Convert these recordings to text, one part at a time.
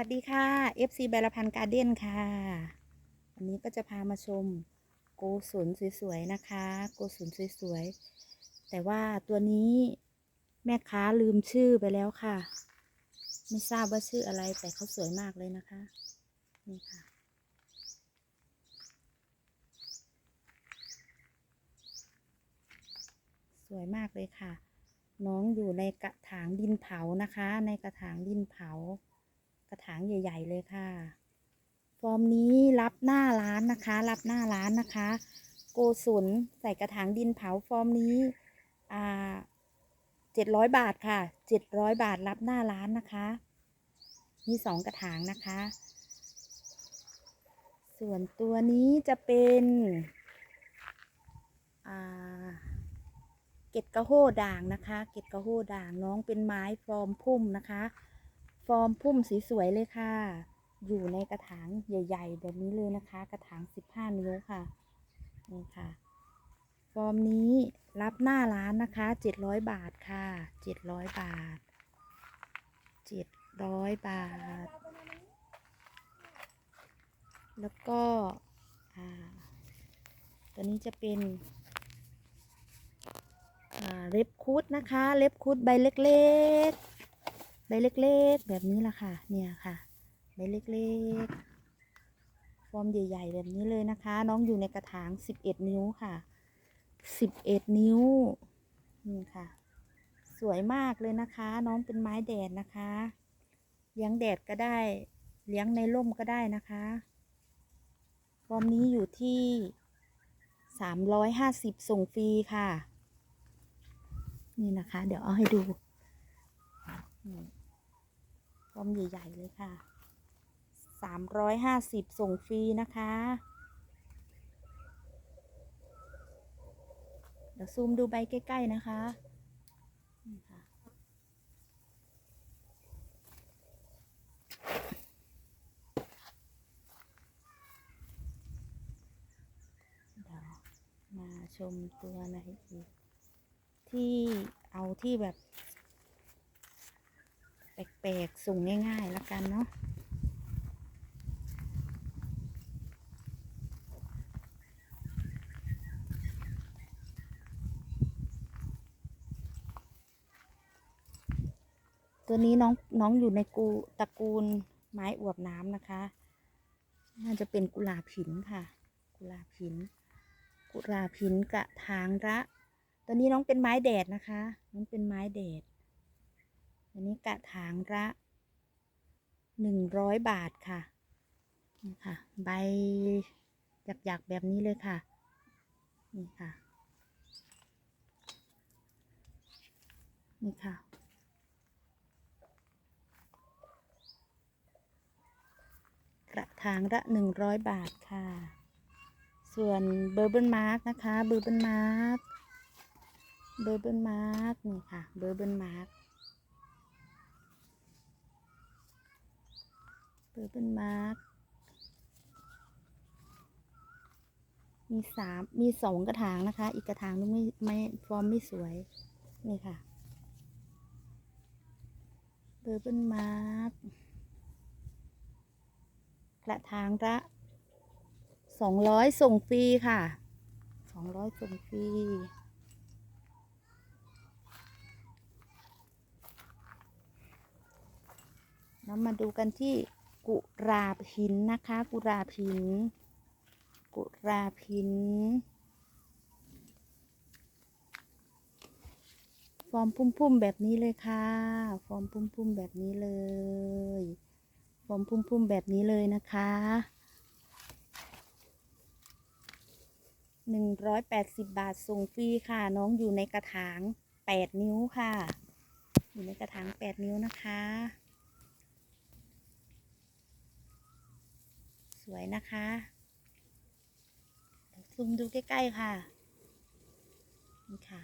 วัสดีค่ะ FC บรพันธ์การ์เด้นค่ะ วันนี้ก็จะพามาชมโกสุนสวยๆนะคะ โกสุนสวยๆ แต่ว่าตัวนี้แม่ค้าลืมชื่อไปแล้วค่ะ ไม่ทราบว่าชื่ออะไรแต่เขาสวยมากเลยนะคะ นี่ค่ะ สวยมากเลยค่ะ น้องอยู่ในกระถางดินเผานะคะ ในกระถางดินเผา กระถางใหญ่ ๆ เลยค่ะ ฟอร์มนี้รับหน้าร้านนะคะ รับหน้าร้านนะคะ โกสุนใส่กระถางดินเผาฟอร์มนี้อ่าเจ็ดร้อยบาทค่ะเจ็ดร้อยบาทรับหน้าร้านนะคะ มีสองกระถางนะคะ ส่วนตัวนี้จะเป็นอ่าเกตกระโหด่างนะคะ เกตกระโหด่างน้องเป็นไม้ฟอร์มพุ่มนะคะ ฟอร์มพุ่มสีสวยเลยค่ะ อยู่ในกระถางใหญ่ ๆ แบบนี้เลยนะคะ กระถาง 15 นิ้วค่ะ นี่ค่ะ ฟอร์มนี้รับหน้าร้านนะคะ 700 บาทค่ะ 700 บาท 700 บาท แล้วก็ตัวนี้จะเป็นเล็บคุดนะคะ เล็บคุดใบเล็ก ๆ ใบเล็กๆ แบบนี้ละค่ะ เนี่ยค่ะใบเล็กๆ ฟอร์มใหญ่ ๆ แบบนี้เลยนะคะ น้องอยู่ในกระถาง11นิ้วค่ะ11นิ้วนี่ค่ะ สวยมากเลยนะคะ น้องเป็นไม้แดดนะคะ เลี้ยงแดดก็ได้ เลี้ยงในร่มก็ได้นะคะ ฟอร์มนี้อยู่ที่350ส่งฟรีค่ะ นี่นะคะ เดี๋ยวเอาให้ดู นี่ฟอมใหญ่ๆเลยค่ะสามร้อยห้าสิบส่งฟรีนะคะ เดี๋ยวซูมดูใบใกล้ ๆ นะคะนี่ค่ะมาชมตัวไหนอีกที่เอาที่แบบ ปลกๆส่งง่ายๆ แล้วกันเนาะตัวนี้น้องน้องอยู่ในกูตระกูลไม้อวบน้ำนะคะ น่าจะเป็นกุหลาบหินค่ะ กุหลาบหิน กุหลาบหินกระถางละตอนนี้น้องเป็นไม้แดดนะคะ น้องเป็นไม้แดด อันนี้กระถางละหนึ่งร้อยบาทค่ะนี่ค่ะ ใบหยักๆแบบนี้เลยค่ะ นี่ค่ะ นี่ค่ะกระถางละหนึ่งร้อยบาทค่ะ ส่วนเบอร์เบิลมาร์กนะคะ เบอร์เบิลมาร์กเบอร์เบิลมาร์กนี่ค่ะ เบอร์เบิลมาร์ก เบอร์เบิลมาร์กมีสามมีสองกระถางนะคะ อีกกระถางนึงไม่ไม่ฟอร์มไม่สวย นี่ค่ะเบอร์เบิลมาร์กกระถางละสองร้อยส่งฟรีค่ะสองร้อยส่งฟรีเรามาดูกันที่ กุราบหินนะคะ กุราบหิน กุราบหิน ฟอร์มพุ่มๆแบบนี้เลยค่ะ ฟอร์มพุ่มๆแบบนี้เลย ฟอร์มพุ่มๆแบบนี้เลยนะคะหนึ่งร้อยแปดสิบบาทส่งฟรีค่ะ น้องอยู่ในกระถางแปดนิ้วค่ะ อยู่ในกระถางแปดนิ้วนะคะ สวยนะคะซูมดูใกล้ๆค่ะ นี่ค่ะ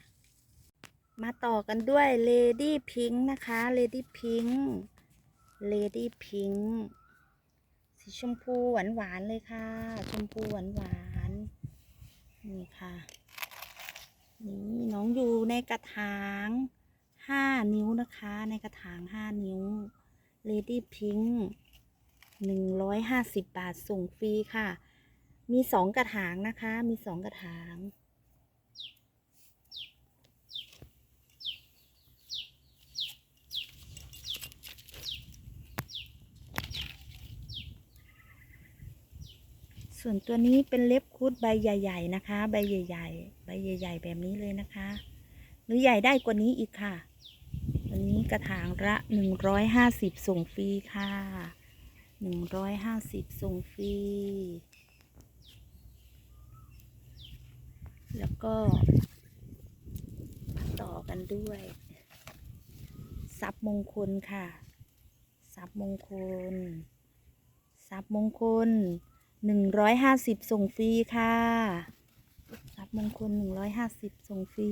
มาต่อกันด้วยเลดี้พิงค์นะคะเลดี้พิงค์เลดี้พิงค์สีชมพูหวานๆเลยค่ะ ชมพูหวานๆนี่ค่ะ นี่น้องอยู่ในกระถาง5นิ้วนะคะ ในกระถาง5นิ้วเลดี้พิงค์ 150 บาทส่งฟรีค่ะ มีสองกระถางนะคะ มีสองกระถาง ส่วนตัวนี้เป็นเล็บคูดใบใหญ่ ๆ นะคะ ใบใหญ่ ๆ ใบใหญ่ ๆ แบบนี้เลยนะคะ หรือใหญ่ได้กว่านี้อีกค่ะ วันนี้กระถางละ 150 ส่งฟรีค่ะ หนึ่งร้อยห้าสิบส่งฟรี แล้วก็ ต่อกันด้วยทรัพย์มงคลค่ะทรัพย์มงคลทรัพย์มงคลหนึ่งร้อยห้าสิบส่งฟรีค่ะทรัพย์มงคลหนึ่งร้อยห้าสิบส่งฟรี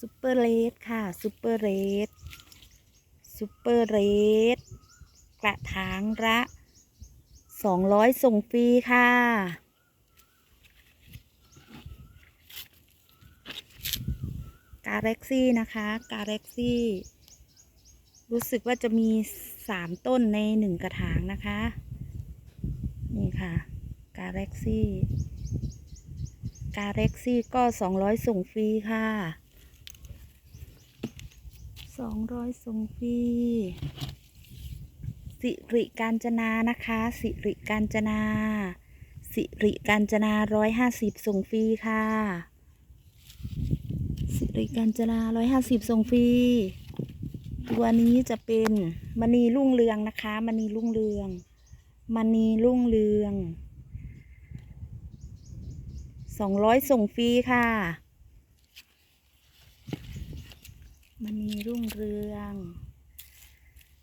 ซูเปอร์เลสค่ะซูเปอร์เลสซูเปอร์เลส กระถางละสองร้อยส่งฟรีค่ะ กาแล็กซี่นะคะ กาแล็กซี่ รู้สึกว่าจะมีสามต้นในหนึ่งกระถางนะคะ นี่ค่ะ กาแล็กซี่ กาแล็กซี่ก็สองร้อยส่งฟรีค่ะสองร้อยส่งฟรี สิริการจนานะคะ สิริการจนา สิริการจนาร้อยห้าสิบส่งฟรีค่ะ สิริการจนาร้อยห้าสิบส่งฟรีตัวนี้จะเป็นมณีรุ่งเรืองนะคะมณีรุ่งเรืองมณีรุ่งเรืองสองร้อยส่งฟรีค่ะมณีรุ่งเรือง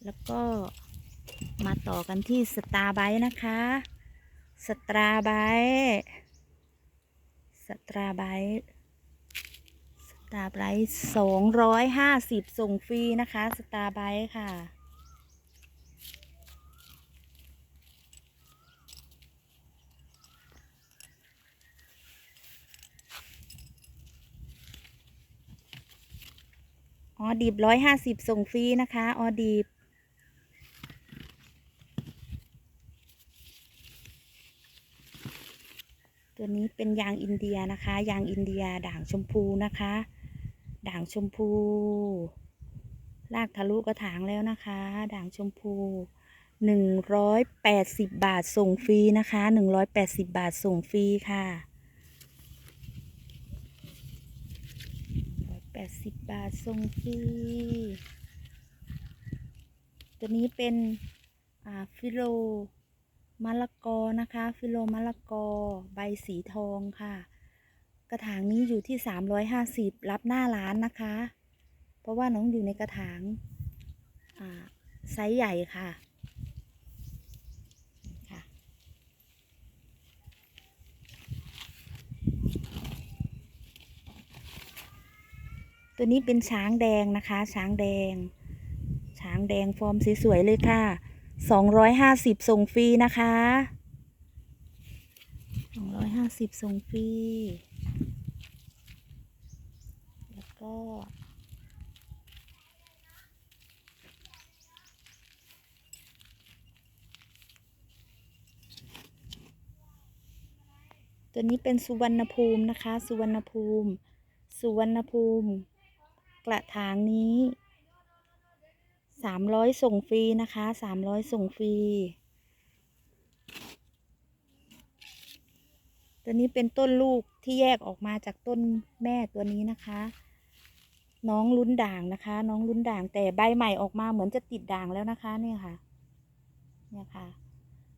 แล้วก็ มาต่อกันที่สตาร์ไบต์นะคะ สตาราไบต์สตาราไบต์สตาร์ไบต์สองร้อยห้าสิบส่งฟรีนะคะ สตาร์ไบต์ค่ะ ออดิบร้อยห้าสิบส่งฟรีนะคะ ออดิบ ตัวนี้ เป็นยางอินเดียนะคะ ยางอินเดียด่างชมพูนะคะ ด่างชมพูลากทะลุกระถางแล้วนะคะ ด่างชมพูหนึ่งร้อยแปดสิบบาทส่งฟรีนะคะหนึ่งร้อยแปดสิบบาทส่งฟรีค่ะร้อยแปดสิบบาทส่งฟรี ตัวนี้เป็นอ่าฟิโล มะละกอนะคะ ฟิโลมะละกอ ใบสีทองค่ะ กระถางนี้อยู่ที่สามร้อยห้าสิบรับหน้าร้านนะคะ เพราะว่าน้องอยู่ในกระถางาไซส์ใหญ่ค่ะค่ะ ตัวนี้เป็นช้างแดงนะคะ ช้างแดง ช้างแดงฟอร์มสวยๆเลยค่ะ สองร้อยห้าสิบส่งฟรีนะคะสองร้อยห้าสิบส่งฟรี แล้วก็ตัวนี้เป็นสุวรรณภูมินะคะ สุวรรณภูมิ สุวรรณภูมิ กระถางนี้ สามร้อยส่งฟรีนะคะสามร้อยส่งฟรี ตัวนี้เป็นต้นลูกที่แยกออกมาจากต้นแม่ตัวนี้นะคะ น้องลุ้นด่างนะคะ น้องลุ้นด่างแต่ใบใหม่ออกมาเหมือนจะติดด่างแล้วนะคะเนี่ยค่ะ เนี่ยค่ะ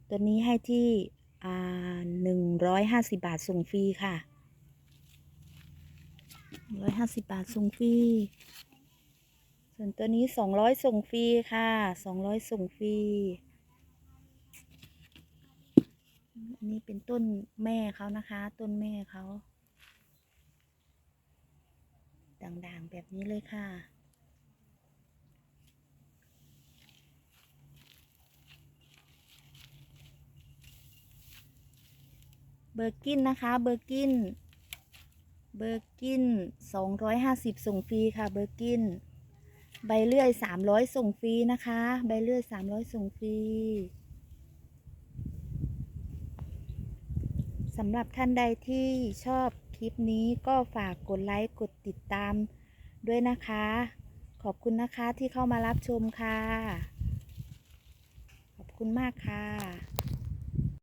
ตัวนี้ให้ที่อ่าหนึ่งร้อยห้าสิบบาทส่งฟรีค่ะร้อยห้าสิบบาทส่งฟรี ส่วนตัวนี้สองร้อยส่งฟรีค่ะสองร้อยส่งฟรี อันนี้เป็นต้นแม่เขานะคะ ต้นแม่เขาด่างๆแบบนี้เลยค่ะเบอร์กินนะคะ เบอร์กิน เบอร์กินสองร้อยห้าสิบส่งฟรีค่ะ เบอร์กิน ใบเลื่อยสามร้อยส่งฟรีนะคะ ใบเลื่อยสามร้อยส่งฟรีสำหรับท่านใดที่ชอบคลิปนี้ก็ฝากกดไลค์กดติดตามด้วยนะคะ ขอบคุณนะคะที่เข้ามารับชมค่ะ ขอบคุณมากค่ะ